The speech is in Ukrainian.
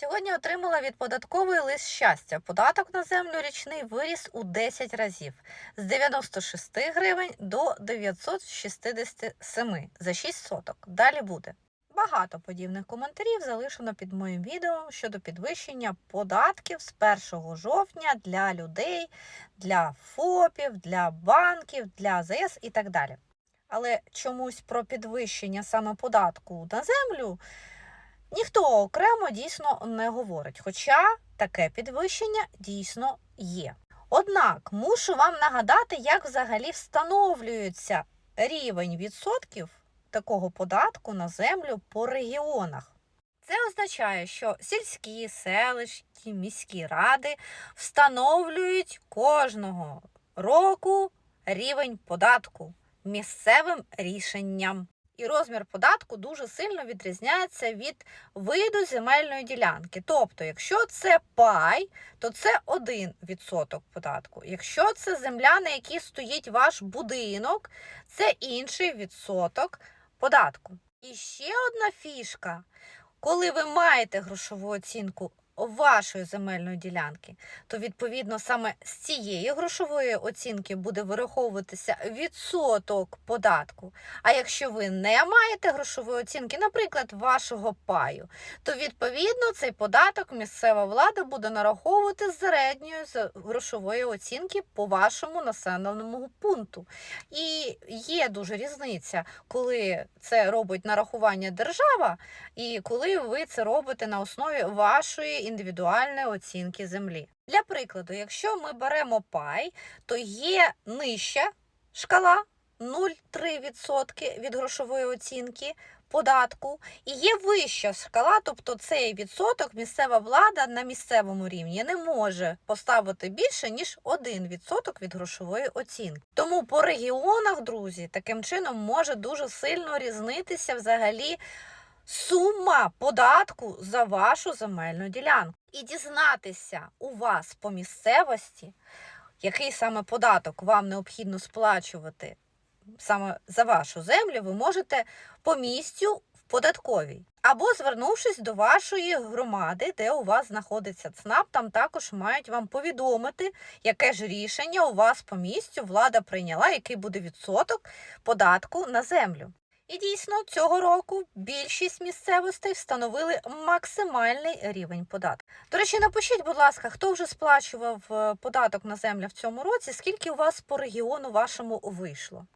Сьогодні отримала від податкової лист щастя. Податок на землю річний виріс у 10 разів з 96 гривень до 967 за 6 соток. Далі буде. Багато подібних коментарів залишено під моїм відео щодо підвищення податків з 1 жовтня для людей, для ФОПів, для банків, для АЗС і так далі. Але чомусь про підвищення саме податку на землю ніхто окремо дійсно не говорить. Хоча таке підвищення дійсно є. Однак мушу вам нагадати, як взагалі встановлюється рівень відсотків такого податку на землю по регіонах. Це означає, що сільські, селищні, міські ради встановлюють кожного року рівень податку місцевим рішенням. І розмір податку дуже сильно відрізняється від виду земельної ділянки. Тобто, якщо це пай, то це 1% податку. Якщо це земля, на якій стоїть ваш будинок, це інший відсоток податку. І ще одна фішка, коли ви маєте грошову оцінку вашої земельної ділянки, то відповідно саме з цієї грошової оцінки буде вираховуватися відсоток податку. А якщо ви не маєте грошової оцінки, наприклад, вашого паю, то відповідно цей податок місцева влада буде нараховувати з середньої грошової оцінки по вашому населеному пункту. І є дуже різниця, коли це робить нарахування держава, і коли ви це робите на основі вашої індивідуальної оцінки землі. Для прикладу, якщо ми беремо пай, то є нижча шкала 0,3% від грошової оцінки податку, і є вища шкала, тобто цей відсоток місцева влада на місцевому рівні не може поставити більше, ніж 1% від грошової оцінки. Тому по регіонах, друзі, таким чином може дуже сильно різнитися взагалі сума податку за вашу земельну ділянку. І дізнатися у вас по місцевості, який саме податок вам необхідно сплачувати саме за вашу землю, ви можете по місцю в податковій. Або звернувшись до вашої громади, де у вас знаходиться ЦНАП, там також мають вам повідомити, яке ж рішення у вас по місцю влада прийняла, який буде відсоток податку на землю. І дійсно цього року більшість місцевостей встановили максимальний рівень податку. До речі, напишіть, будь ласка, хто вже сплачував е, податок на землю в цьому році, скільки у вас по регіону вашому вийшло?